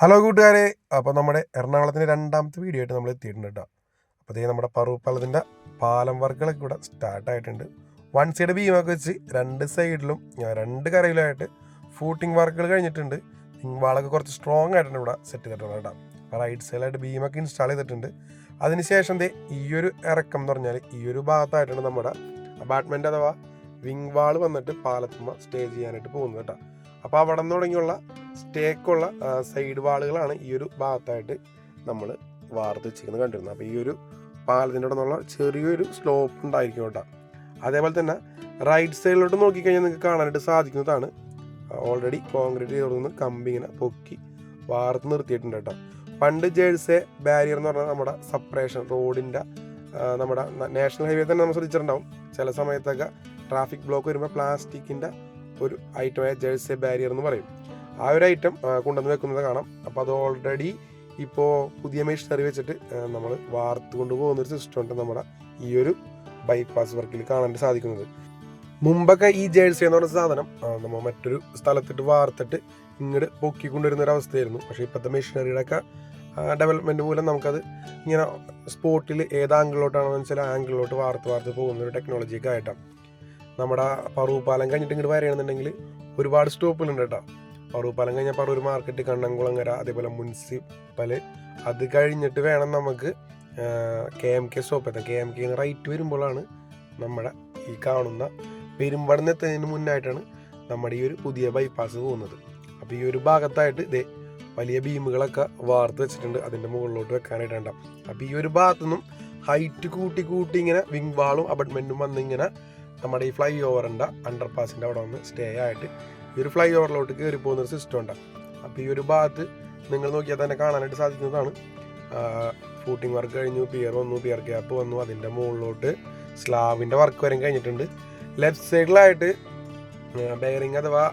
Hello കൂട്ടുകാരെ. അപ്പോൾ നമ്മുടെ എറണാകുളത്തിന്റെ രണ്ടാമത്തെ വീഡിയോ ആയിട്ട് നമ്മൾ എത്തിയിട്ടുണ്ട് കേട്ടോ അപ്പോൾ ഇതേ നമ്മുടെ പറവൂപ്പാലത്തിന്റെ പാലം വർക്കുകളൊക്കെ ഇവിടെ സ്റ്റാർട്ടായിട്ടുണ്ട് വൺ സൈഡ് ബീമൊക്കെ വെച്ച് രണ്ട് സൈഡിലും രണ്ട് കരയിലായിട്ട് ഫൂട്ടിംഗ് വർക്കുകൾ കഴിഞ്ഞിട്ടുണ്ട്. വാളൊക്കെ കുറച്ച് സ്ട്രോങ് ആയിട്ടുണ്ട് ഇവിടെ സെറ്റ് ചെയ്തിട്ടുള്ളത് കേട്ടോ റൈറ്റ് സൈഡിലായിട്ട് ബീമൊക്കെ ഇൻസ്റ്റാൾ ചെയ്തിട്ടുണ്ട്. അതിനുശേഷം ദേ ഈ ഒരു ഇറക്കം എന്ന് പറഞ്ഞാൽ ഈ ഒരു ഭാഗത്തായിട്ടാണ് നമ്മുടെ അപ്പാർട്ട്മെന്റ് അഥവാ വിങ് വാൾ വന്നിട്ട് പാലത്തുമ്മ സ്റ്റേ ചെയ്യാനായിട്ട് പോകുന്നത് കേട്ടോ അപ്പോൾ അവിടെ നിന്ന് തുടങ്ങിയുള്ള സ്റ്റേക്കുള്ള സൈഡ് വാളുകളാണ് ഈ ഒരു ഭാഗത്തായിട്ട് നമ്മൾ വാർത്ത് വെച്ചിരിക്കുന്നത് കണ്ടിരുന്നത്. അപ്പോൾ ഈ ഒരു പാലത്തിന്റെ അവിടെ നിന്നുള്ള ചെറിയൊരു സ്ലോപ്പ് ഉണ്ടായിരിക്കും കേട്ടോ. അതേപോലെ തന്നെ റൈറ്റ് സൈഡിലോട്ട് നോക്കിക്കഴിഞ്ഞാൽ നിങ്ങൾക്ക് കാണാനായിട്ട് സാധിക്കുന്നതാണ്. ഓൾറെഡി കോൺക്രീറ്റ് ചെയ്ത് കൊടുക്കുന്ന കമ്പി ഇങ്ങനെ പൊക്കി വാർത്ത് നിർത്തിയിട്ടുണ്ട് കേട്ടോ. പണ്ട് ജേഴ്സെ ബാരിയർ എന്ന് പറഞ്ഞാൽ നമ്മുടെ സപ്പറേഷൻ റോഡിന്റെ നമ്മുടെ നാഷണൽ ഹൈവേ തന്നെ നമ്മൾ ശ്രദ്ധിച്ചിട്ടുണ്ടാവും. ചില സമയത്തൊക്കെ ട്രാഫിക് ബ്ലോക്ക് വരുമ്പോൾ പ്ലാസ്റ്റിക്കിന്റെ ഒരു ഐറ്റമായ ജേഴ്സി ബാരിയർ എന്ന് പറയും. ആ ഒരു ഐറ്റം കൊണ്ടുവന്ന് വെക്കുന്നത് കാണാം. അപ്പോൾ അത് ഓൾറെഡി ഇപ്പോൾ പുതിയ മെഷീനറി വെച്ചിട്ട് നമ്മൾ വാർത്ത് കൊണ്ടുപോകുന്ന ഒരു സിസ്റ്റം ഉണ്ട് നമ്മുടെ ഈ ഒരു ബൈപ്പാസ് വർക്കിൽ കാണാൻ സാധിക്കുന്നത്. മുമ്പൊക്കെ ഈ ജേഴ്സി എന്ന് പറഞ്ഞ സാധനം നമ്മൾ മറ്റൊരു സ്ഥലത്തിട്ട് വാർത്തിട്ട് ഇങ്ങോട്ട് പൊക്കി കൊണ്ടുവരുന്ന ഒരു അവസ്ഥയായിരുന്നു. പക്ഷേ ഇപ്പോഴത്തെ മെഷീനറിയുടെ ഒക്കെ ഡെവലപ്മെന്റ് മൂലം നമുക്കത് ഇങ്ങനെ സ്പോട്ടിൽ ഏത് ആംഗിളിലോട്ടാണെന്ന് വെച്ചാൽ ആംഗിളിലോട്ട് വാർത്ത് വാർത്ത് പോകുന്ന ഒരു ടെക്നോളജിയൊക്കെ ആയിട്ടാണ്. നമ്മുടെ പറവൂർ പാലം കഴിഞ്ഞിട്ട് ഇങ്ങോട്ട് വരികയാണെന്നുണ്ടെങ്കിൽ ഒരുപാട് സ്റ്റോപ്പുകളുണ്ട് കേട്ടോ. പറവൂർ പാലം കഴിഞ്ഞാൽ പറവൂർ മാർക്കറ്റ് കണ്ണംകുളങ്ങര അതേപോലെ മുനിസിപ്പൽ. അത് കഴിഞ്ഞിട്ട് വേണം നമുക്ക് കെ എം കെ സ്റ്റോപ്പ് എത്താം കെ എം കെ റൈറ്റ് വരുമ്പോഴാണ് നമ്മുടെ ഈ കാണുന്ന പെരുമ്പടന്ന് എത്തുന്നതിന് മുന്നായിട്ടാണ് നമ്മുടെ ഈ ഒരു പുതിയ ബൈപ്പാസ് പോകുന്നത്. അപ്പോൾ ഈ ഒരു ഭാഗത്തായിട്ട് ഇതേ വലിയ ബീമുകളൊക്കെ വാർത്ത് വെച്ചിട്ടുണ്ട്. അതിന്റെ മുകളിലോട്ട് വെക്കാനായിട്ടുണ്ടാവും അപ്പോൾ ഈ ഒരു ഭാഗത്തുനിന്നും ഹൈറ്റ് കൂട്ടി കൂട്ടി ഇങ്ങനെ വിങ് വാളും അപ്പാർട്ട്മെന്റും വന്നിങ്ങനെ നമ്മുടെ ഈ ഫ്ലൈ ഓവറിന്റെ അണ്ടർ പാസിന്റെ അവിടെ വന്ന് സ്റ്റേ ആയിട്ട് ഈ ഒരു ഫ്ലൈ ഓവറിലോട്ട് കയറി പോകുന്ന ഒരു സിസ്റ്റം ഉണ്ട്. അപ്പോൾ ഈ ഒരു ഭാഗത്ത് നിങ്ങൾ നോക്കിയാൽ തന്നെ കാണാനായിട്ട് സാധിക്കുന്നതാണ്. ഫൂട്ടിംഗ് വർക്ക് കഴിഞ്ഞു പിയർ വന്നു പിയർ ഗ്യാപ്പ് വന്നു അതിന്റെ മുകളിലോട്ട് സ്ലാബിന്റെ വർക്ക് വരെ കഴിഞ്ഞിട്ടുണ്ട്. ലെഫ്റ്റ് സൈഡിലായിട്ട് ബെയറിങ് അഥവാ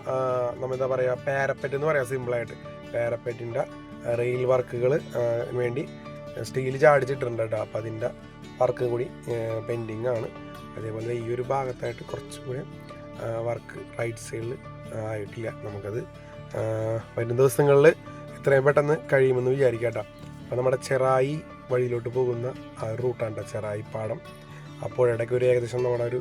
നമ്മെന്താ പറയുക പാരപ്പെറ്റ് എന്ന് പറയാം സിമ്പിളായിട്ട് പാരപ്പറ്റിന്റെ റെയിൽ വർക്കുകൾ വേണ്ടി സ്റ്റീൽ ചാടിച്ചിട്ടുണ്ട് കേട്ടോ. അപ്പോൾ അതിന്റെ വർക്ക് കൂടി പെൻഡിങ് ആണ്. അതേപോലെ ഈ ഒരു ഭാഗത്തായിട്ട് കുറച്ചും കൂടി വർക്ക് റൈറ്റ് സൈഡിൽ ആയിട്ടില്ല നമുക്കത്. വരും ദിവസങ്ങളിൽ എത്രയും പെട്ടെന്ന് കഴിയുമെന്ന് വിചാരിക്കാം അപ്പോൾ നമ്മുടെ ചെറായി വഴിയിലോട്ട് പോകുന്ന ആ റൂട്ടാണ് ചെറായി പാടം. അപ്പോൾ ഇടയ്ക്ക് ഒരു ഏകദേശം നമ്മുടെ ഒരു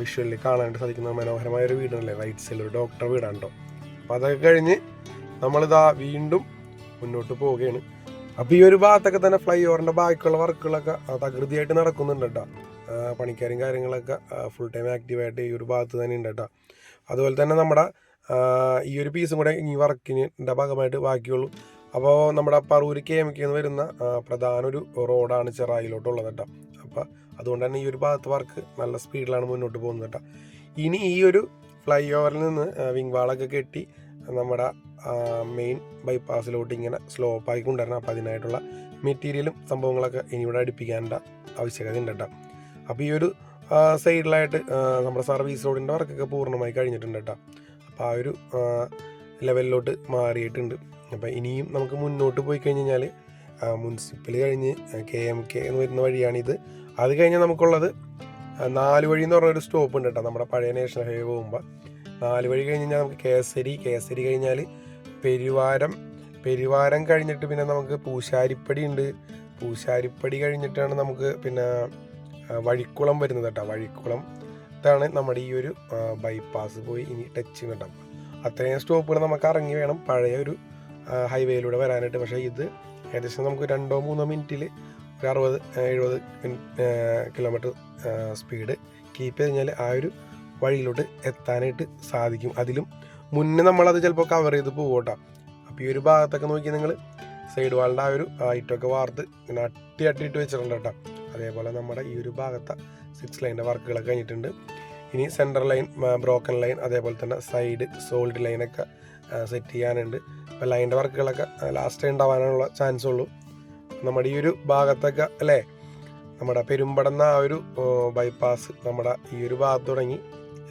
വിഷ്വലിൽ കാണാനായിട്ട് സാധിക്കുന്ന മനോഹരമായ ഒരു വീടാണല്ലേ? റൈറ്റ് സൈഡിൽ ഒരു ഡോക്ടർ വീടാണ് കേട്ടോ അപ്പോൾ അതൊക്കെ കഴിഞ്ഞ് നമ്മളിതാ വീണ്ടും മുന്നോട്ട് പോവുകയാണ്. അപ്പോൾ ഈ ഒരു ഭാഗത്തൊക്കെ തന്നെ ഫ്ലൈ ഓവറിന്റെ ബാക്കിയുള്ള വർക്കുകളൊക്കെ തകൃതിയായിട്ട് നടക്കുന്നുണ്ട് കേട്ടോ. പണിക്കാരും കാര്യങ്ങളൊക്കെ ഫുൾ ടൈം ആക്റ്റീവായിട്ട് ഈ ഒരു ഭാഗത്ത് തന്നെ ഉണ്ട് കേട്ടോ. അതുപോലെ തന്നെ നമ്മുടെ ഈ ഒരു പീസും കൂടെ ഈ വർക്കിന്റെ ഭാഗമായിട്ട് ബാക്കിയുള്ളൂ. അപ്പോൾ നമ്മുടെ പറൂര് കെ എം കെ എന്ന് വരുന്ന പ്രധാന ഒരു റോഡാണ് ചെറായിലോട്ടുള്ളത് കേട്ടോ. അപ്പോൾ അതുകൊണ്ട് തന്നെ ഈ ഒരു ഭാഗത്ത് വർക്ക് നല്ല സ്പീഡിലാണ് മുന്നോട്ട് പോകുന്നത് കേട്ടോ. ഇനി ഈ ഒരു ഫ്ലൈ ഓവറിൽ നിന്ന് വിങ് വാളൊക്കെ കെട്ടി നമ്മുടെ മെയിൻ ബൈപ്പാസിലോട്ട് ഇങ്ങനെ സ്ലോപ്പായി കൊണ്ടുവരണം അപ്പോൾ അതിനായിട്ടുള്ള മെറ്റീരിയലും സംഭവങ്ങളൊക്കെ ഇനി ഇവിടെ അടുപ്പിക്കാനുള്ള ആവശ്യകത ഉണ്ട് കേട്ടോ. അപ്പോൾ ഈ ഒരു സൈഡിലായിട്ട് നമ്മുടെ സർവീസ് റോഡിന്റെ വർക്കൊക്കെ പൂർണമായി കഴിഞ്ഞിട്ടുണ്ട് കേട്ടോ. അപ്പോൾ ആ ഒരു ലെവലിലോട്ട് മാറിയിട്ടുണ്ട്. അപ്പോൾ ഇനിയും നമുക്ക് മുന്നോട്ട് പോയി കഴിഞ്ഞ് കഴിഞ്ഞാൽ മുനിസിപ്പൽ കഴിഞ്ഞ് കെ എം കെ എന്ന് വരുന്ന വഴിയാണിത്. അത് കഴിഞ്ഞാൽ നമുക്കുള്ളത് നാല് വഴി എന്ന് പറഞ്ഞൊരു സ്റ്റോപ്പ് ഉണ്ട് കേട്ടോ നമ്മുടെ പഴയ നാഷണൽ ഹൈവേ പോകുമ്പോൾ നാല് വഴി കഴിഞ്ഞ് കഴിഞ്ഞാൽ നമുക്ക് കേസരി കേസരി കഴിഞ്ഞാൽ പെരുവാരം. പെരുവാരം കഴിഞ്ഞിട്ട് പിന്നെ നമുക്ക് പൂശാരിപ്പടി ഉണ്ട്. പൂശാരിപ്പടി കഴിഞ്ഞിട്ടാണ് നമുക്ക് പിന്നെ വഴിക്കുളം വരുന്നത് കേട്ടോ വഴിക്കുളം. ഇതാണ് നമ്മുടെ ഈ ഒരു ബൈപ്പാസ് പോയി ഇനി ടച്ച് ചെയ്യുന്നുണ്ടാവും അത്രയും സ്റ്റോപ്പുകൾ നമുക്ക് ഇറങ്ങി വേണം. പഴയ ഒരു ഹൈവേയിലൂടെ വരാനായിട്ട്. പക്ഷേ ഇത് ഏകദേശം നമുക്ക് രണ്ടോ മൂന്നോ മിനിറ്റിൽ ഒരു അറുപത് എഴുപത് കിലോമീറ്റർ സ്പീഡ് കീപ്പ് ചെയ്ത് കഴിഞ്ഞാൽ ആ ഒരു വഴിയിലോട്ട് എത്താനായിട്ട് സാധിക്കും. അതിലും മുന്നേ നമ്മളത് ചിലപ്പോൾ കവർ ചെയ്ത് പോകട്ടോ അപ്പോൾ ഈ ഒരു ഭാഗത്തൊക്കെ നോക്കി നിങ്ങൾ സൈഡ് വാളിന്റെ ആ ഒരു ഐറ്റമൊക്കെ വാർത്ത് ഇങ്ങനെ അട്ടി അട്ടിയിട്ട് വെച്ചിട്ടുണ്ട് കേട്ടോ. അതേപോലെ നമ്മുടെ ഈ ഒരു ഭാഗത്തെ സിക്സ് ലൈന്റെ വർക്കുകളൊക്കെ കഴിഞ്ഞിട്ടുണ്ട്. ഇനി സെന്റർ ലൈൻ ബ്രോക്കൺ ലൈൻ അതേപോലെ തന്നെ സൈഡ് സോൾഡ് ലൈനൊക്കെ സെറ്റ് ചെയ്യാനുണ്ട്. അപ്പോൾ ലൈന്റെ വർക്കുകളൊക്കെ ലാസ്റ്റ് ഉണ്ടാവാനുള്ള ചാൻസ് ഉള്ളൂ. നമ്മുടെ ഈ ഒരു ഭാഗത്തൊക്കെ അല്ലേ? നമ്മുടെ പെരുമ്പടന്ന ആ ഒരു ബൈപ്പാസ് നമ്മുടെ ഈ ഒരു ഭാഗത്ത് തുടങ്ങി.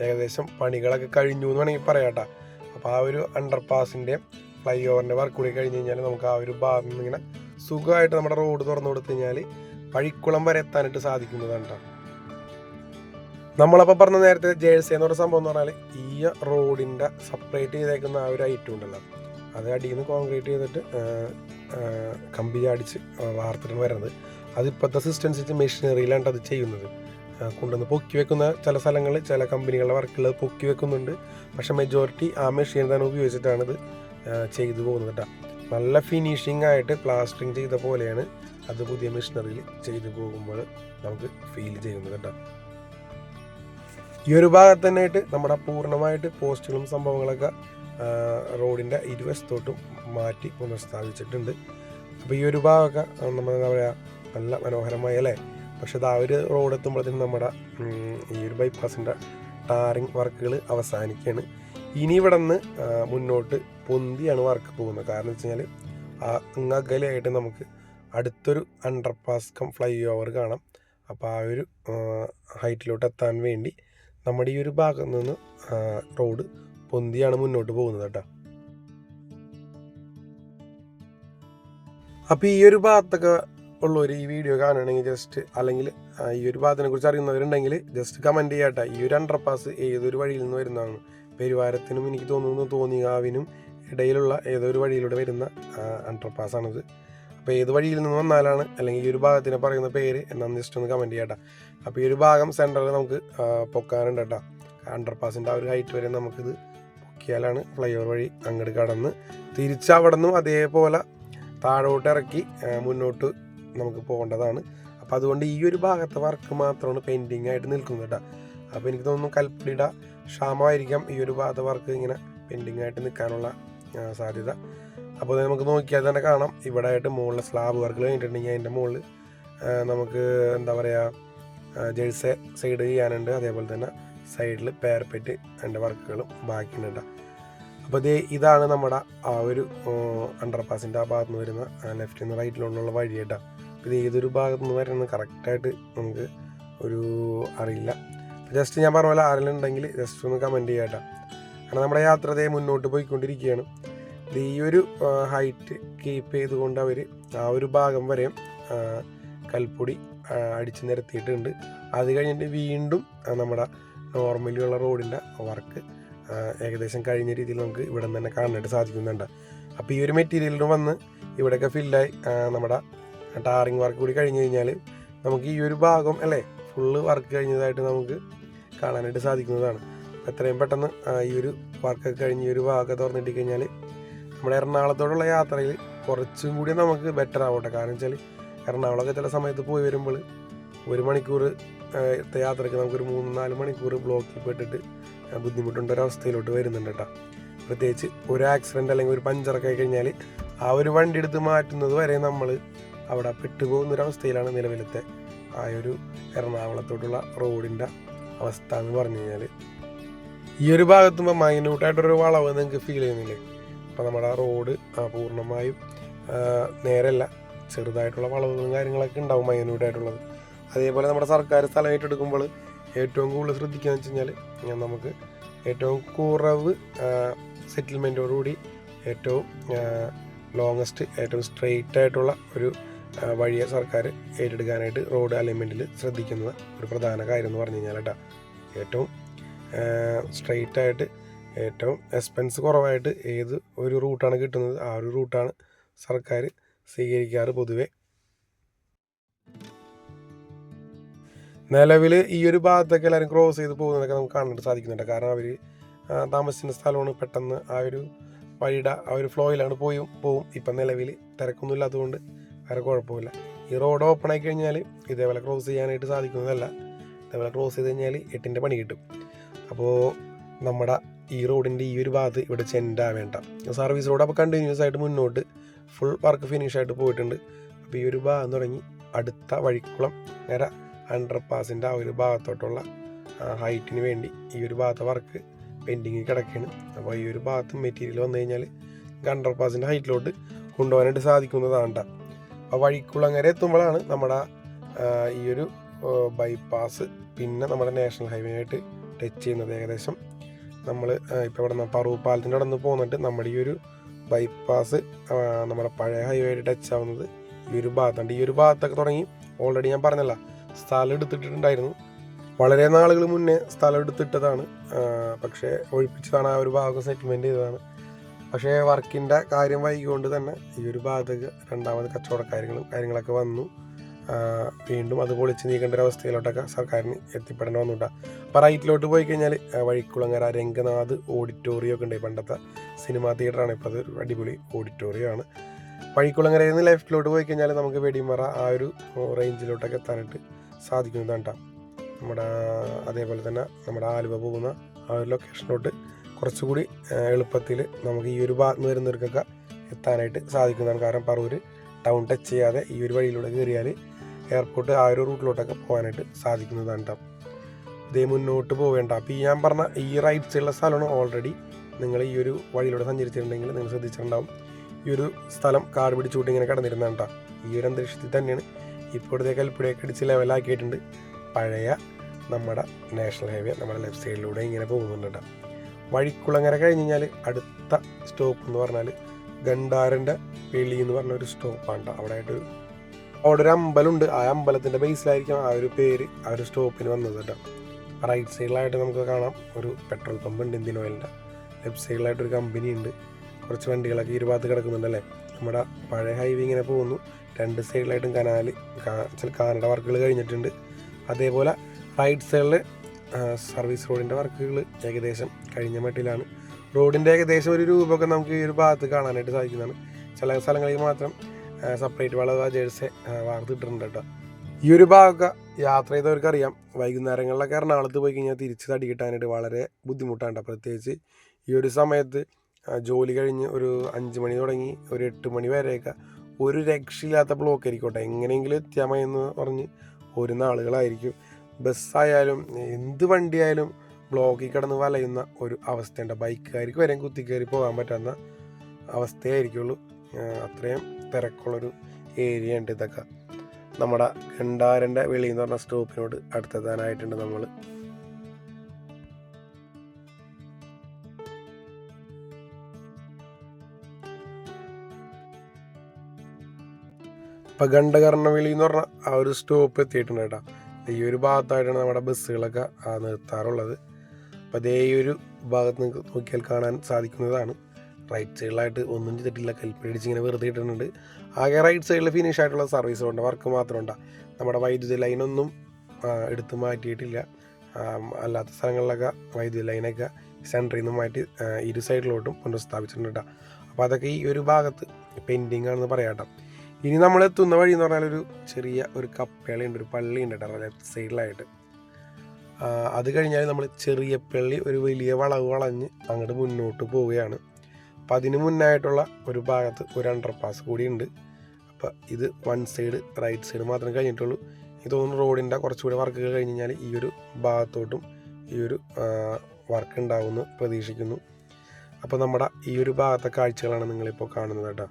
ഏകദേശം പണികളൊക്കെ കഴിഞ്ഞു എന്ന് വേണമെങ്കിൽ പറയാം കേട്ടോ. അപ്പോൾ ആ ഒരു അണ്ടർ പാസിന്റെ ഫ്ലൈ ഓവറിന്റെ വർക്ക് കൂടി കഴിഞ്ഞ് കഴിഞ്ഞാൽ നമുക്ക് ആ ഒരു ഭാഗത്ത് നിന്ന് ഇങ്ങനെ സുഖമായിട്ട് നമ്മുടെ റോഡ് തുറന്നു കൊടുത്തു കഴിഞ്ഞാൽ പഴിക്കുളം വരെ എത്താനായിട്ട് സാധിക്കുന്നതാണ് കേട്ടോ നമ്മളപ്പോൾ പറഞ്ഞ നേരത്തെ ജേഴ്സി എന്ന് പറഞ്ഞ സംഭവം എന്ന് പറഞ്ഞാൽ ഈ റോഡിന്റെ സെപ്പറേറ്റ് ചെയ്തേക്കുന്ന ആ ഒരു ഐറ്റം ഉണ്ടല്ലോ. അത് അടിയിൽ നിന്ന് കോൺക്രീറ്റ് ചെയ്തിട്ട് കമ്പി അടിച്ച് വാർത്തിട്ടാണ് വരുന്നത്. അതിപ്പോഴത്തെ സിസ്റ്റം അനുസരിച്ച് മെഷീനറിയിലാണ് അത് ചെയ്യുന്നത്. കൊണ്ടുവന്ന് പൊക്കി വെക്കുന്ന ചില സ്ഥലങ്ങളിൽ ചില കമ്പനികളുടെ വർക്കുകൾ പൊക്കി വെക്കുന്നുണ്ട്. പക്ഷേ മെജോറിറ്റി ആ മെഷീൻ തന്നെ ഉപയോഗിച്ചിട്ടാണ് ഇത് ചെയ്തു പോകുന്നത് കേട്ടോ നല്ല ഫിനിഷിംഗ് ആയിട്ട് പ്ലാസ്റ്ററിങ് ചെയ്ത പോലെയാണ് അത് പുതിയ മെഷീനറിയിൽ ചെയ്തു പോകുമ്പോൾ നമുക്ക് ഫീൽ ചെയ്യുന്നത് കേട്ടോ ഈ ഒരു ഭാഗത്ത് തന്നെയായിട്ട് നമ്മുടെ പൂർണമായിട്ട് പോസ്റ്റുകളും സംഭവങ്ങളൊക്കെ റോഡിന്റെ ഇരുവശത്തോട്ടും മാറ്റി പുനഃസ്ഥാപിച്ചിട്ടുണ്ട്. അപ്പോൾ ഈ ഒരു ഭാഗമൊക്കെ നമ്മൾ എന്താ പറയുക നല്ല മനോഹരമായി അല്ലേ? പക്ഷെ അത് ആ ഒരു റോഡ് എത്തുമ്പോഴത്തേക്കും നമ്മുടെ ഈ ഒരു ബൈപ്പാസിന്റെ ടാറിങ് വർക്കുകൾ അവസാനിക്കുകയാണ്. ഇനി ഇവിടെ നിന്ന് മുന്നോട്ട് പൊന്തിയാണ് വർക്ക് പോകുന്നത്. കാരണം വെച്ച് കഴിഞ്ഞാൽ ആ അകലെയായിട്ട് നമുക്ക് അടുത്തൊരു അണ്ടർപാസ് കം ഫ്ലൈ ഓവർ കാണാം. അപ്പോൾ ആ ഒരു ഹൈറ്റിലോട്ട് എത്താൻ വേണ്ടി നമ്മുടെ ഈ ഒരു ഭാഗത്ത് നിന്ന് റോഡ് പൊന്തിയാണ് മുന്നോട്ട് പോകുന്നത് കേട്ടോ. അപ്പോൾ ഈ ഒരു ഭാഗത്തൊക്കെ ഉള്ളവർ ഈ വീഡിയോ കാണുകയാണെങ്കിൽ ജസ്റ്റ് അല്ലെങ്കിൽ ഈ ഒരു ഭാഗത്തിനെ കുറിച്ച് അറിയുന്നവരുണ്ടെങ്കിൽ ജസ്റ്റ് കമന്റ് ചെയ്യാട്ടെ ഈ ഒരു അണ്ടർപാസ് ഏതൊരു വഴിയിൽ നിന്ന് വരുന്നതാണ്? പെരുവാരത്തിനും എനിക്ക് തോന്നുന്നു തോന്നിയാവിനും ഇടയിലുള്ള ഏതൊരു വഴിയിലൂടെ വരുന്ന അണ്ടർപാസ് ആണിത്. അപ്പോൾ ഏത് വഴിയിൽ നിന്ന് വന്നാലാണ് അല്ലെങ്കിൽ ഈ ഒരു ഭാഗത്തിനെ പറയുന്ന പേര് എന്നാന്ന് ജസ്റ്റ് ഒന്ന് കമന്റ് ചെയ്യട്ടെ. അപ്പോൾ ഈ ഒരു ഭാഗം സെന്ററിൽ നമുക്ക് പൊക്കാനുണ്ട് കേട്ടോ. അണ്ടർപാസിന്റെ ആ ഒരു ഹൈറ്റ് വരെ നമുക്കിത് പൊക്കിയാലാണ് ഫ്ലൈ ഓവർ വഴി അങ്ങോട്ട് കടന്ന് തിരിച്ച് അവിടെ നിന്നും അതേപോലെ താഴോട്ട് ഇറക്കി മുന്നോട്ട് നമുക്ക് പോകേണ്ടതാണ്. അപ്പോൾ അതുകൊണ്ട് ഈ ഒരു ഭാഗത്തെ വർക്ക് മാത്രമാണ് പെയിന്റിങ് ആയിട്ട് നിൽക്കുന്നത് കേട്ടോ. അപ്പോൾ എനിക്ക് തോന്നുന്നു കൽപ്പടിയുടെ ക്ഷാമമായിരിക്കാം ഈ ഒരു ഭാഗത്തെ വർക്ക് ഇങ്ങനെ പെൻഡിങ് ആയിട്ട് നിൽക്കാനുള്ള സാധ്യത. അപ്പോൾ നമുക്ക് നോക്കിയാൽ തന്നെ കാണാം. ഇവിടെ ആയിട്ട് മുകളിൽ സ്ലാബ് വർക്ക് കഴിഞ്ഞിട്ടുണ്ടെങ്കിൽ അതിന്റെ മുകളിൽ നമുക്ക് എന്താ പറയുക ജേഴ്സെ സൈഡ് ചെയ്യാനുണ്ട്. അതേപോലെ തന്നെ സൈഡിൽ പേർപ്പെറ്റ് അതിന്റെ വർക്കുകളും ബാക്കിയുണ്ട് അപ്പോൾ ഇതേ ഇതാണ് നമ്മുടെ ആ ഒരു അണ്ടർപാസിന്റെ ആ ഭാഗത്ത് നിന്ന് വരുന്ന ലെഫ്റ്റിൽ നിന്ന് റൈറ്റിലുള്ള വഴി കേട്ടോ. ഇത് ഏതൊരു ഭാഗത്ത് നിന്ന് വരുന്നത് കറക്റ്റായിട്ട് നമുക്ക് ഒരു അറിയില്ല. ജസ്റ്റ് ഞാൻ പറഞ്ഞ പോലെ ആരെങ്കിലും ഉണ്ടെങ്കിൽ ജസ്റ്റ് ഒന്ന് കമന്റ് ചെയ്യാം കേട്ടോ. കാരണം നമ്മുടെ യാത്ര ദേ മുന്നോട്ട് പോയിക്കൊണ്ടിരിക്കുകയാണ്. ഈ ഒരു ഹൈറ്റ് കീപ്പ് ചെയ്തുകൊണ്ട് അവർ ആ ഒരു ഭാഗം വരെ കൽപ്പൊടി അടിച്ച് നിരത്തിയിട്ടുണ്ട്. അത് കഴിഞ്ഞിട്ട് വീണ്ടും നമ്മുടെ നോർമലിയുള്ള റോഡിന്റെ വർക്ക് ഏകദേശം കഴിഞ്ഞ രീതിയിൽ നമുക്ക് ഇവിടെ നിന്ന് തന്നെ കാണാനായിട്ട് സാധിക്കുന്നുണ്ട്. അപ്പോൾ ഈ ഒരു മെറ്റീരിയലിന് വന്ന് ഇവിടെയൊക്കെ ഫില്ലായി നമ്മുടെ ടാറിങ് വർക്ക് കൂടി കഴിഞ്ഞ് കഴിഞ്ഞാൽ നമുക്ക് ഈ ഒരു ഭാഗം അല്ലേ ഫുള്ള് വർക്ക് കഴിഞ്ഞതായിട്ട് നമുക്ക് കാണാനായിട്ട് സാധിക്കുന്നതാണ്. എത്രയും പെട്ടെന്ന് ഈ ഒരു വർക്കൊക്കെ കഴിഞ്ഞ് ഈ ഒരു ഭാഗമൊക്കെ തുറന്നിട്ട് കഴിഞ്ഞാൽ നമ്മുടെ എറണാകുളത്തോടുള്ള യാത്രയിൽ കുറച്ചും കൂടി നമുക്ക് ബെറ്റർ ആവട്ടെ. കാരണം വെച്ചാൽ എറണാകുളമൊക്കെ ചില സമയത്ത് പോയി വരുമ്പോൾ ഒരു മണിക്കൂർ യാത്രയ്ക്ക് നമുക്കൊരു മൂന്ന് നാല് മണിക്കൂർ ബ്ലോക്കിൽ പെട്ടിട്ട് ബുദ്ധിമുട്ടുണ്ടൊരവസ്ഥയിലോട്ട് വരുന്നുണ്ട് കേട്ടോ പ്രത്യേകിച്ച് ഒരു ആക്സിഡന്റ് അല്ലെങ്കിൽ ഒരു പഞ്ചറൊക്കെ ആയി കഴിഞ്ഞാൽ ആ ഒരു വണ്ടി എടുത്ത് മാറ്റുന്നത് വരെ നമ്മൾ അവിടെ പെട്ടുപോകുന്ന ഒരു അവസ്ഥയിലാണ് നിലവിലത്തെ ആ ഒരു എറണാകുളത്തോട്ടുള്ള റോഡിന്റെ അവസ്ഥ എന്ന് പറഞ്ഞു കഴിഞ്ഞാൽ ഈ ഒരു ഭാഗത്തുമ്പോൾ മൈന്യൂട്ടായിട്ടൊരു വളവ് നിങ്ങൾക്ക് ഫീൽ ചെയ്യുന്നില്ലേ? അപ്പോൾ നമ്മുടെ ആ റോഡ് പൂർണമായും നേരല്ല ചെറുതായിട്ടുള്ള വളവുകളും കാര്യങ്ങളൊക്കെ ഉണ്ടാവും മൈന്യൂട്ടായിട്ടുള്ളത് അതേപോലെ നമ്മുടെ സർക്കാർ സ്ഥലം ഏറ്റെടുക്കുമ്പോൾ ഏറ്റവും കൂടുതൽ ശ്രദ്ധിക്കുക വെച്ച് കഴിഞ്ഞാൽ നമുക്ക് ഏറ്റവും കുറവ് സെറ്റിൽമെന്റോടുകൂടി ഏറ്റവും ലോങ്ങസ്റ്റ് ഏറ്റവും സ്ട്രെയിറ്റ് ആയിട്ടുള്ള ഒരു വഴിയെ സർക്കാർ ഏറ്റെടുക്കാനായിട്ട് റോഡ് അലൈൻമെന്റിൽ ശ്രദ്ധിക്കുന്നത് ഒരു പ്രധാന കാര്യം എന്ന് പറഞ്ഞു കഴിഞ്ഞാൽ കേട്ടോ ഏറ്റവും സ്ട്രെയിറ്റ് ആയിട്ട് ഏറ്റവും എക്സ്പെൻസ് കുറവായിട്ട് ഏത് ഒരു റൂട്ടാണ് കിട്ടുന്നത് ആ ഒരു റൂട്ടാണ് സർക്കാർ സ്വീകരിക്കാറ് പൊതുവെ. നിലവിൽ ഈ ഒരു ഭാഗത്തൊക്കെ എല്ലാവരും ക്രോസ് ചെയ്ത് പോകുന്നതൊക്കെ നമുക്ക് കാണാനായിട്ട് സാധിക്കുന്നുണ്ട്. കാരണം അവർ താമസിക്കുന്ന സ്ഥലമാണ് പെട്ടെന്ന് ആ ഒരു വഴിയുടെ ആ ഒരു ഫ്ലോയിലാണ് പോയി പോവും. ഇപ്പം നിലവിൽ തിരക്കൊന്നും ഇല്ലാത്തതുകൊണ്ട് വേറെ കുഴപ്പമില്ല. ഈ റോഡ് ഓപ്പൺ ആയി കഴിഞ്ഞാൽ ഇതേപോലെ ക്രോസ് ചെയ്യാനായിട്ട് സാധിക്കുന്നതല്ല. ഇതേപോലെ ക്രോസ് ചെയ്ത് കഴിഞ്ഞാൽ എട്ടിന്റെ പണി കിട്ടും. അപ്പോൾ നമ്മുടെ ഈ റോഡിന്റെ ഈ ഒരു ഭാഗത്ത് ഇവിടെ ചെൻഡാവേണ്ട സർവീസ് റോഡ് അപ്പോൾ കണ്ടിന്യൂസ് ആയിട്ട് മുന്നോട്ട് ഫുൾ വർക്ക് ഫിനിഷ് ആയിട്ട് പോയിട്ടുണ്ട്. അപ്പോൾ ഈ ഒരു ഭാഗം തുടങ്ങി അടുത്ത വഴിക്കുളം നേരെ അണ്ടർ പാസിന്റെ ആ ഒരു ഭാഗത്തോട്ടുള്ള ഹൈറ്റിന് വേണ്ടി ഈ ഒരു ഭാഗത്തെ വർക്ക് പെൻഡിങ് കിടക്കുകയാണ് അപ്പോൾ ഈ ഒരു ഭാഗത്ത് മെറ്റീരിയൽ വന്നു കഴിഞ്ഞാൽ അണ്ടർ പാസിന്റെ ഹൈറ്റിലോട്ട് കൊണ്ടുപോകാനായിട്ട് സാധിക്കുന്നതാണ് അപ്പോൾ വഴിക്കുളങ്ങര എത്തുമ്പോഴാണ് നമ്മുടെ ഈ ഒരു ബൈപ്പാസ് പിന്നെ നമ്മുടെ നാഷണൽ ഹൈവേ ആയിട്ട് ടച്ച് ചെയ്യുന്നത് ഏകദേശം നമ്മൾ ഇപ്പോൾ ഇവിടെ നിന്ന് പറവു പാലത്തിന്റെ അവിടെ നിന്ന് പോന്നിട്ട് നമ്മുടെ ഈ ഒരു ബൈപ്പാസ് നമ്മുടെ പഴയ ഹൈവേ ടച്ച് ആവുന്നത് ഈ ഒരു ഭാഗത്തുണ്ട്. ഈ ഒരു ഭാഗത്തൊക്കെ തുടങ്ങി ഓൾറെഡി ഞാൻ പറഞ്ഞല്ല സ്ഥലം എടുത്തിട്ടുണ്ടായിരുന്നു വളരെ നാളുകൾ മുന്നേ സ്ഥലം എടുത്തിട്ടതാണ്. പക്ഷേ ഒഴിപ്പിച്ചതാണ് ആ ഒരു ഭാഗം സെറ്റിൽമെന്റ് ചെയ്തതാണ്. പക്ഷേ വർക്കിന്റെ കാര്യം വൈകിക്കൊണ്ട് തന്നെ ഈ ഒരു ഭാഗത്തേക്ക് രണ്ടാമത് കച്ചവടക്കാര്യങ്ങളും കാര്യങ്ങളൊക്കെ വന്നു. വീണ്ടും അത് പൊളിച്ച് നീക്കേണ്ട ഒരു അവസ്ഥയിലോട്ടൊക്കെ സർക്കാരിന് എത്തിപ്പെടണമെന്നുണ്ട്. അപ്പം റൈറ്റിലോട്ട് പോയി കഴിഞ്ഞാൽ വഴിക്കുളങ്ങര രംഗനാഥ് ഓഡിറ്റോറിയം ഒക്കെ ഉണ്ട് പണ്ടത്തെ സിനിമാ തിയേറ്ററാണ്. ഇപ്പോൾ അത് അടിപൊളി ഓഡിറ്റോറിയമാണ്. വഴിക്കുളങ്ങരയിൽ നിന്ന് ലെഫ്റ്റിലോട്ട് പോയി കഴിഞ്ഞാൽ നമുക്ക് വെടിമറ ആ ഒരു റേഞ്ചിലോട്ടൊക്കെ എത്താനായിട്ട് സാധിക്കുന്നതാണ് കേട്ടോ നമ്മുടെ അതേപോലെ തന്നെ നമ്മുടെ ആലുവ പോകുന്ന ആ ഒരു ലൊക്കേഷനിലോട്ട് കുറച്ചുകൂടി എളുപ്പത്തിൽ നമുക്ക് ഈ ഒരു ഭാഗത്ത് വരുന്നവർക്കൊക്കെ എത്താനായിട്ട് സാധിക്കുന്നതാണ്. കാരണം പറവൂർ ടൗൺ ടച്ച് ചെയ്യാതെ ഈ ഒരു വഴിയിലൂടെ കയറിയാൽ എയർപോർട്ട് ആ ഒരു റൂട്ടിലോട്ടൊക്കെ പോകാനായിട്ട് സാധിക്കുന്നതാണ് കേട്ടോ ഇതേ മുന്നോട്ട് പോവേണ്ട. അപ്പോൾ ഈ ഞാൻ പറഞ്ഞ ഈ റൈറ്റ് സൈഡിലുള്ള സ്ഥലമാണ് ഓൾറെഡി നിങ്ങൾ ഈ ഒരു വഴിയിലൂടെ സഞ്ചരിച്ചിട്ടുണ്ടെങ്കിൽ നിങ്ങൾ ശ്രദ്ധിച്ചിട്ടുണ്ടാവും. ഈ ഒരു സ്ഥലം കാർ പിടിച്ചുകൂട്ടി ഇങ്ങനെ കിടന്നിരുന്നതാണ് കേട്ടോ ഈ ഒരു അന്തരീക്ഷത്തിൽ തന്നെയാണ് ഇപ്പോഴത്തെ കൽപ്പുഴയൊക്കെ അടിച്ച് ലെവലാക്കിയിട്ടുണ്ട് പഴയ നമ്മുടെ നാഷണൽ ഹൈവേ നമ്മുടെ ലെഫ്റ്റ് സൈഡിലൂടെ ഇങ്ങനെ പോകുന്നുണ്ട് കേട്ടോ വഴിക്കുളങ്ങര കഴിഞ്ഞ് കഴിഞ്ഞാൽ അടുത്ത സ്റ്റോപ്പ് എന്ന് പറഞ്ഞാൽ ഗണ്ടാരന്റെ വെളി എന്ന് പറഞ്ഞ ഒരു സ്റ്റോപ്പാണ് കേട്ടോ അവിടെ ആയിട്ട് അവിടെ ഒരു അമ്പലമുണ്ട്. ആ അമ്പലത്തിന്റെ ബേസിലായിരിക്കും ആ ഒരു പേര് ആ ഒരു സ്റ്റോപ്പിന് വന്നത് കേട്ടോ. റൈറ്റ് സൈഡിലായിട്ട് നമുക്ക് കാണാം ഒരു പെട്രോൾ പമ്പ് ഉണ്ട് ഇന്ത്യൻ ഓയിലിന്റെ ലെഫ്റ്റ് സൈഡിലായിട്ട് ഒരു കമ്പനി ഉണ്ട്. കുറച്ച് വണ്ടികളൊക്കെ ഇരുഭാഗത്ത് കിടക്കുന്നുണ്ടല്ലേ നമ്മുടെ പഴയ ഹൈവേ ഇങ്ങനെ പോകുന്നു. രണ്ട് സൈഡിലായിട്ടും കനാല് ചില കാനഡ വർക്കുകൾ കഴിഞ്ഞിട്ടുണ്ട്. അതേപോലെ റൈറ്റ് സൈഡിൽ സർവീസ് റോഡിന്റെ വർക്കുകൾ ഏകദേശം കഴിഞ്ഞ മട്ടിലാണ്. റോഡിന്റെ ഏകദേശം ഒരു രൂപമൊക്കെ നമുക്ക് ഈ ഒരു ഭാഗത്ത് കാണാനായിട്ട് സാധിക്കുന്നതാണ്. ചില സ്ഥലങ്ങളിൽ മാത്രം സെപ്പറേറ്റ് വളവ് ജേഴ്സി വാർത്തിട്ടിട്ടുണ്ട് കേട്ടോ. ഈ ഒരു ഭാഗമൊക്കെ യാത്ര ചെയ്തവർക്ക് അറിയാം വൈകുന്നേരങ്ങളിലൊക്കെ എറണാകുളത്ത് പോയി കഴിഞ്ഞാൽ തിരിച്ച് തടി കിട്ടാനായിട്ട് വളരെ ബുദ്ധിമുട്ടാണ് ട്ടോ. പ്രത്യേകിച്ച്. ഈ ഒരു സമയത്ത് ജോലി കഴിഞ്ഞ് ഒരു അഞ്ച് മണി തുടങ്ങി ഒരു എട്ട് മണി വരെയൊക്കെ ഒരു രക്ഷയില്ലാത്ത ബ്ലോക്ക് ആയിരിക്കോട്ടെ എങ്ങനെയെങ്കിലും എത്തിയാമെന്ന് പറഞ്ഞ് ഒരു നാളുകളായിരിക്കും ബസ്സായാലും എന്ത് വണ്ടിയായാലും ബ്ലോക്കിൽ കിടന്ന് വലയുന്ന ഒരു അവസ്ഥയുണ്ട് ബൈക്കുകാർക്ക് വരെ കുത്തിക്കയറി പോകാൻ പറ്റുന്ന അവസ്ഥയായിരിക്കുള്ളൂ. അത്രയും തിരക്കുള്ളൊരു ഏരിയ ഉണ്ട് ഇതൊക്കെ. നമ്മുടെ ഗണ്ടാരന്റെ വെളി എന്ന് പറഞ്ഞ സ്റ്റോപ്പിനോട് അടുത്തെത്താനായിട്ടുണ്ട് നമ്മൾ ഇപ്പം ഗണ്ഡകർണവിളി എന്ന് പറഞ്ഞ ആ ഒരു സ്റ്റോപ്പ് എത്തിയിട്ടുണ്ട് കേട്ടോ. ഈ ഒരു ഭാഗത്തായിട്ടാണ് നമ്മുടെ ബസ്സുകളൊക്കെ നിർത്താറുള്ളത്. അപ്പം അതേ ഒരു ഭാഗത്ത് നിങ്ങൾക്ക് നോക്കിയാൽ കാണാൻ സാധിക്കുന്നതാണ്. റൈറ്റ് സൈഡിലായിട്ട് ഒന്നും ചെയ്തിട്ടില്ല. കൽപ്പിടിച്ച് ഇങ്ങനെ വെറുതെ ഇട്ടിട്ടുണ്ട് ആകെ റൈറ്റ് സൈഡിൽ ഫിനിഷ് ആയിട്ടുള്ള സർവീസ് ഉണ്ട് വർക്ക് മാത്രം ഉണ്ടാകും നമ്മുടെ വൈദ്യുതി ലൈനൊന്നും എടുത്ത് മാറ്റിയിട്ടില്ല. അല്ലാത്ത സ്ഥലങ്ങളിലൊക്കെ വൈദ്യുതി ലൈനൊക്കെ സെന്ററിൽ നിന്ന് മാറ്റി ഇരു സൈഡിലോട്ടും പുനഃസ്ഥാപിച്ചിട്ടുണ്ട് കേട്ടോ അപ്പോൾ അതൊക്കെ ഈ ഒരു ഭാഗത്ത് പെൻഡിങ് ആണെന്ന് പറയാം കേട്ടോ ഇനി നമ്മൾ എത്തുന്ന വഴി എന്ന് പറഞ്ഞാൽ ഒരു ചെറിയ ഒരു കപ്പേളയുണ്ട് ഒരു പള്ളിയുണ്ട് കേട്ടോ ലെഫ്റ്റ് സൈഡിലായിട്ട് അത് കഴിഞ്ഞാൽ നമ്മൾ ചെറിയ പള്ളി ഒരു വലിയ വളവ് വളഞ്ഞ് അങ്ങോട്ട് മുന്നോട്ട് പോവുകയാണ്. അപ്പം അതിന് മുന്നായിട്ടുള്ള ഒരു ഭാഗത്ത് ഒരു അണ്ടർ പാസ് കൂടി ഉണ്ട് അപ്പം ഇത് വൺ സൈഡ് റൈറ്റ് സൈഡ് മാത്രമേ കഴിഞ്ഞിട്ടുള്ളൂ. ഇത് തോന്നുന്നു റോഡിന്റെ കുറച്ചുകൂടി വർക്കുകൾ കഴിഞ്ഞ് കഴിഞ്ഞാൽ ഈ ഒരു ഭാഗത്തോട്ടും ഈ ഒരു വർക്ക് ഉണ്ടാവുമെന്ന് പ്രതീക്ഷിക്കുന്നു. അപ്പോൾ നമ്മുടെ ഈ ഒരു ഭാഗത്തെ കാഴ്ചകളാണ് നിങ്ങളിപ്പോൾ കാണുന്നത് കേട്ടോ.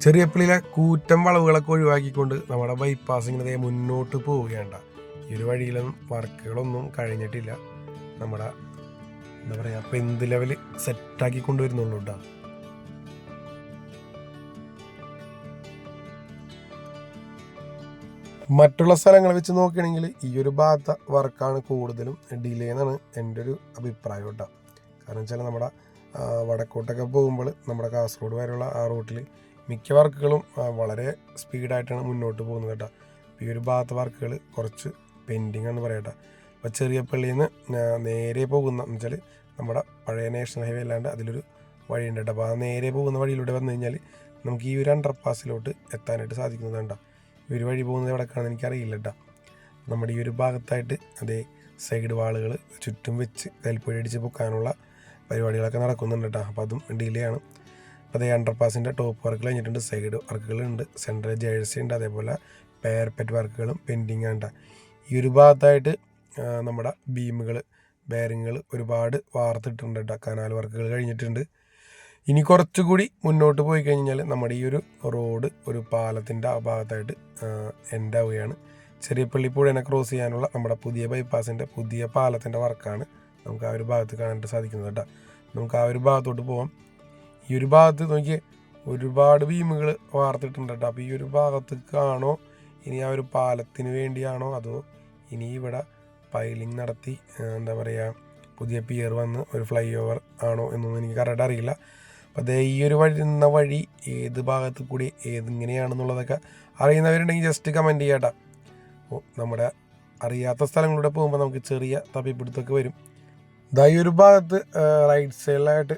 ചെറിയ പിള്ളിയിലെ കൂറ്റൻ വളവുകളൊക്കെ ഒഴിവാക്കിക്കൊണ്ട് നമ്മുടെ ബൈപ്പാസിങ്ങിനെ മുന്നോട്ട് പോവുകയാണ് ഈ ഒരു വഴിയിലൊന്നും വർക്കുകളൊന്നും കഴിഞ്ഞിട്ടില്ല. നമ്മുടെ എന്താ പറയുക അപ്പം എന്ത് ലെവൽ സെറ്റാക്കി കൊണ്ടുവരുന്നുള്ളൂ കേട്ടോ മറ്റുള്ള സ്ഥലങ്ങളെ വെച്ച് നോക്കുകയാണെങ്കിൽ ഈ ഒരു ഭാഗത്തെ വർക്കാണ് കൂടുതലും ഡിലേ എന്നാണ് എന്റെ ഒരു അഭിപ്രായം കേട്ടോ കാരണം വെച്ചാൽ നമ്മുടെ വടക്കോട്ടൊക്കെ പോകുമ്പോൾ നമ്മുടെ കാസർഗോഡ് വരെയുള്ള ആ റൂട്ടിൽ മിക്ക വർക്കുകളും വളരെ സ്പീഡായിട്ടാണ് മുന്നോട്ട് പോകുന്നത് കേട്ടോ. ഈ ഒരു ഭാഗത്തെ വർക്കുകൾ കുറച്ച് പെൻഡിങ് ആണ് പറയട്ടെ അപ്പോൾ ചെറിയ പള്ളിയിൽ നിന്ന് നേരെ പോകുന്ന വെച്ചാൽ നമ്മുടെ പഴയ നാഷണൽ ഹൈവേ അല്ലാണ്ട് അതിലൊരു വഴിയുണ്ട് കേട്ടോ. അപ്പോൾ ആ നേരെ പോകുന്ന വഴിയിലൂടെ വന്നു കഴിഞ്ഞാൽ നമുക്ക് ഈ ഒരു അണ്ടർ പാസിലോട്ട് എത്താനായിട്ട് സാധിക്കുന്നതാണ് കേട്ടോ. ഈ ഒരു വഴി പോകുന്നത് എവിടേക്കാണെന്ന് എനിക്കറിയില്ല കേട്ടോ. നമ്മുടെ ഈ ഒരു ഭാഗത്തായിട്ട് അതേ സൈഡ് വാളുകൾ ചുറ്റും വെച്ച് കൽപ്പൊഴി അടിച്ച് പൊക്കാനുള്ള പരിപാടികളൊക്കെ നടക്കുന്നുണ്ട് കേട്ടോ. അപ്പോൾ അതും ഡിലേ ആണ് അപ്പോൾ ഈ അണ്ടർ പാസിന്റെ ടോപ്പ് വർക്ക് കഴിഞ്ഞിട്ടുണ്ട്. സൈഡ് വർക്കുകളുണ്ട് സെൻട്രൽ ജേഴ്സി ഉണ്ട്. അതേപോലെ പേർപെറ്റ് വർക്കുകളും പെൻഡിങ് ആണ് ഈ ഒരു ഭാഗത്തായിട്ട് നമ്മുടെ ബീമുകൾ ബെയറിങ്ങുകൾ ഒരുപാട് വാർത്തിട്ടുണ്ട് കേട്ടോ കനാൽ വർക്കുകൾ കഴിഞ്ഞിട്ടുണ്ട്. ഇനി കുറച്ചുകൂടി മുന്നോട്ട് പോയി കഴിഞ്ഞാൽ നമ്മുടെ ഈ ഒരു റോഡ് ഒരു പാലത്തിന്റെ ആ ഭാഗത്തായിട്ട് എൻഡ് ആവുകയാണ്. ചെറിയ പള്ളിപ്പുഴനെ ക്രോസ് ചെയ്യാനുള്ള നമ്മുടെ പുതിയ ബൈപ്പാസിന്റെ പുതിയ പാലത്തിന്റെ വർക്കാണ് നമുക്ക് ആ ഒരു ഭാഗത്ത് കാണാനായിട്ട് സാധിക്കുന്നത് കേട്ടോ നമുക്ക് ആ ഒരു ഭാഗത്തോട്ട് പോവാം. ഈ ഒരു ഭാഗത്ത് നോക്കിയേ ഒരുപാട് ഭീമുകൾ വാർത്തിട്ടുണ്ട് കേട്ടോ അപ്പോൾ ഈ ഒരു ഭാഗത്തേക്കാണോ ഇനി ആ ഒരു പാലത്തിന് വേണ്ടിയാണോ അതോ ഇനി ഇവിടെ പൈലിംഗ് നടത്തി എന്താ പറയുക പുതിയ പിയർ വന്ന് ഒരു ഫ്ലൈ ഓവർ ആണോ എന്നൊന്നും എനിക്ക് കറക്റ്റ് അറിയില്ല. അപ്പോൾ അതേ ഈ ഒരു വഴി നിന്ന വഴി ഏത് ഭാഗത്ത് കൂടി ഏതിങ്ങനെയാണെന്നുള്ളതൊക്കെ അറിയുന്നവരുണ്ടെങ്കിൽ ജസ്റ്റ് കമന്റ് ചെയ്യാട്ടോ. അപ്പോൾ നമ്മുടെ അറിയാത്ത സ്ഥലങ്ങളിലൂടെ പോകുമ്പോൾ നമുക്ക് ചെറിയ തപ്പിപ്പിടുത്തൊക്കെ വരും. ദാ ഒരു ഭാഗത്ത് റൈറ്റ് സൈഡിലായിട്ട്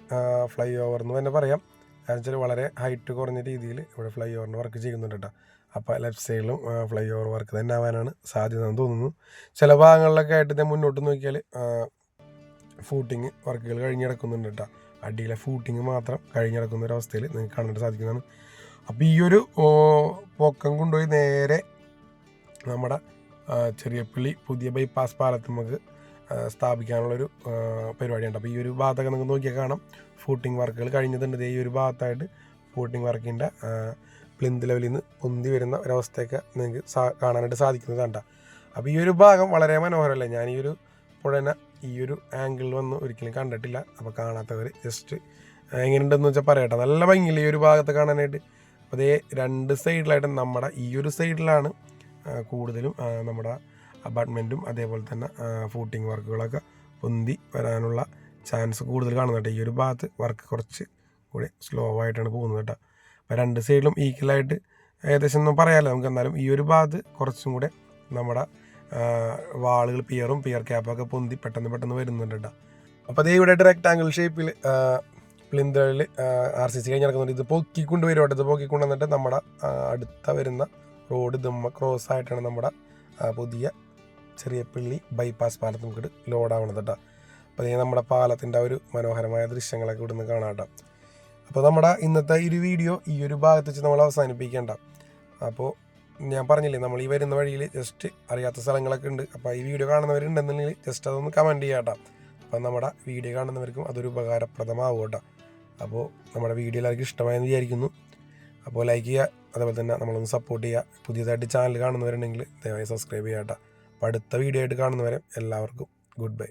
ഫ്ലൈ ഓവർ എന്ന് തന്നെ പറയാം. കാരണം വെച്ചാൽ വളരെ ഹൈറ്റ് കുറഞ്ഞ രീതിയിൽ ഇവിടെ ഫ്ലൈ ഓവറിന് വർക്ക് ചെയ്യുന്നുണ്ട് കേട്ടോ. അപ്പോൾ ലെഫ്റ്റ് സൈഡിലും ഫ്ലൈ ഓവർ വർക്ക് തന്നെ ആവാനാണ് സാധ്യത എന്ന് തോന്നുന്നു. ചില ഭാഗങ്ങളിലൊക്കെ ആയിട്ട് ഞാൻ മുന്നോട്ട് നോക്കിയാൽ ഫൂട്ടിങ് വർക്കുകൾ കഴിഞ്ഞ് കിടക്കുന്നുണ്ട് കേട്ടോ. അടിയിലെ ഫൂട്ടിങ് മാത്രം കഴിഞ്ഞ് കിടക്കുന്ന ഒരു അവസ്ഥയിൽ നിങ്ങൾക്ക് കാണാൻ സാധിക്കുന്നതാണ്. അപ്പോൾ ഈ ഒരു പൊക്കം കൊണ്ടുപോയി നേരെ നമ്മുടെ ചെറിയപ്പള്ളി പുതിയ ബൈപ്പാസ് പാലത്ത് നമുക്ക് സ്ഥാപിക്കാനുള്ളൊരു പരിപാടിയുണ്ട്. അപ്പോൾ ഈ ഒരു ഭാഗത്തൊക്കെ നിങ്ങൾക്ക് നോക്കിയാൽ കാണാം. ഫൂട്ടിങ് വർക്കുകൾ കഴിഞ്ഞിട്ടുണ്ട്. ഈ ഒരു ഭാഗത്തായിട്ട് ഫൂട്ടിങ് വർക്കിന്റെ പ്ലിന്ത് ലെവലിൽ നിന്ന് പൊന്തി വരുന്ന ഒരവസ്ഥയൊക്കെ നിങ്ങൾക്ക് സാ- കാണാനായിട്ട് സാധിക്കുന്നത് കണ്ട. അപ്പോൾ ഈ ഒരു ഭാഗം വളരെ മനോഹരമല്ലേ? ഞാൻ ഈ ഒരു പുഴനെ ഈ ഒരു ആംഗിളിൽ വന്ന് ഒരിക്കലും കണ്ടിട്ടില്ല. അപ്പോൾ കാണാത്തവർ ജസ്റ്റ് എങ്ങനെയുണ്ടെന്ന് വെച്ചാൽ പറയട്ടെ. നല്ല ഭംഗിയില്ല ഈ ഒരു ഭാഗത്ത് കാണാനായിട്ട്? അപ്പോൾ അതേ രണ്ട് സൈഡിലായിട്ട് നമ്മുടെ ഈ ഒരു സൈഡിലാണ് കൂടുതലും നമ്മുടെ അപ്പാർട്ട്മെന്റും അതേപോലെ തന്നെ ഫൂട്ടിങ് വർക്കുകളൊക്കെ പൊന്തി വരാനുള്ള ചാൻസ് കൂടുതൽ കാണുന്നുണ്ട് ഈ ഒരു ഭാഗത്ത് വർക്ക് കുറച്ച് കൂടി സ്ലോ ആയിട്ടാണ് പോകുന്നത് കേട്ടോ. അപ്പോൾ രണ്ട് സൈഡിലും ഈക്വലായിട്ട് ഏകദേശം ഒന്നും പറയാമല്ലോ നമുക്ക്. എന്നാലും ഈ ഒരു ഭാഗത്ത് കുറച്ചും കൂടെ നമ്മുടെ വാളുകൾ പിയറും പിയർ ക്യാപ്പൊക്കെ പൊന്തി പെട്ടെന്ന് പെട്ടെന്ന് വരുന്നുണ്ട് കേട്ടോ. അപ്പോൾ അതേ ഇവിടെ റെക്ടാങ്കിൾ ഷേപ്പിൽ പ്ലിന്തളിൽ ആർ സി സി കഴിഞ്ഞ് നടക്കുന്നുണ്ട് ഇത് പൊക്കിക്കൊണ്ട് വരും കേട്ടോ. ഇത് പൊക്കിക്കൊണ്ട് വന്നിട്ട് നമ്മുടെ അടുത്ത വരുന്ന റോഡ് ദമ്മ ക്രോസ് ആയിട്ടാണ് നമ്മുടെ പുതിയ ചെറിയ പള്ളി ബൈപ്പാസ് പാലത്ത് നമുക്ക് ലോഡാവണത് കേട്ടോ അപ്പോൾ ഇനി നമ്മുടെ പാലത്തിന്റെ ഒരു മനോഹരമായ ദൃശ്യങ്ങളൊക്കെ ഇവിടുന്ന് കാണാം കേട്ടോ അപ്പോൾ നമ്മുടെ ഇന്നത്തെ ഈ ഒരു വീഡിയോ ഈ ഒരു ഭാഗത്ത് വെച്ച് നമ്മൾ അവസാനിപ്പിക്കേണ്ട അപ്പോൾ ഞാൻ പറഞ്ഞില്ലേ നമ്മൾ ഈ വരുന്ന വഴിയിൽ ജസ്റ്റ് അറിയാത്ത സ്ഥലങ്ങളൊക്കെ ഉണ്ട്. അപ്പോൾ ഈ വീഡിയോ കാണുന്നവരുണ്ടെന്നുണ്ടെങ്കിൽ ജസ്റ്റ് അതൊന്ന് കമന്റ് ചെയ്യാം കേട്ടോ അപ്പം നമ്മുടെ വീഡിയോ കാണുന്നവർക്കും അതൊരു ഉപകാരപ്രദമാവും കേട്ടോ അപ്പോൾ നമ്മുടെ വീഡിയോ എല്ലാവർക്കും ഇഷ്ടമായെന്ന് വിചാരിക്കുന്നു. അപ്പോൾ ലൈക്ക് ചെയ്യുക അതുപോലെ തന്നെ നമ്മളൊന്ന് സപ്പോർട്ട് ചെയ്യുക. പുതിയതായിട്ട് ചാനൽ കാണുന്നവരുണ്ടെങ്കിൽ ദയവായി സബ്സ്ക്രൈബ് ചെയ്യാം കേട്ടോ അപ്പോൾ അടുത്ത വീഡിയോ ആയിട്ട് കാണുന്നവരെ എല്ലാവർക്കും ഗുഡ് ബൈ